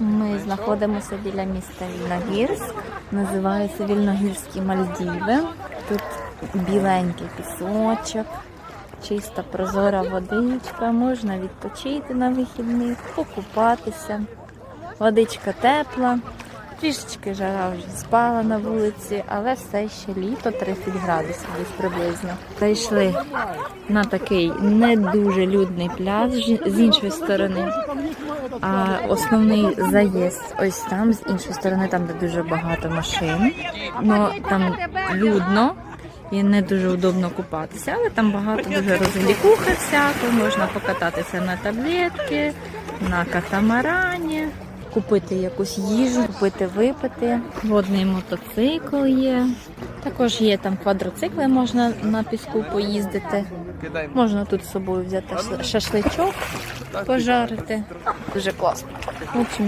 Ми знаходимося біля міста Вільногірськ. Називається Вільногірські Мальдіви. Тут біленький пісочок, чиста прозора водичка. Можна відпочити на вихідних, покупатися. Водичка тепла. Трішечки жара вже спала на вулиці, але все ще літо 30 градусів десь приблизно. Зайшли на такий не дуже людний пляж з іншої сторони. А основний заїзд ось там, з іншої сторони, там де дуже багато машин. Ну там людно і не дуже удобно купатися, але там багато дуже розвлікуха всякого, можна покататися на таблетки, на катамарані, купити якусь їжу, купити випити. Водний мотоцикл є. Також є там квадроцикли, можна на піску поїздити. Можна тут з собою взяти шашличок, пожарити. Дуже класно.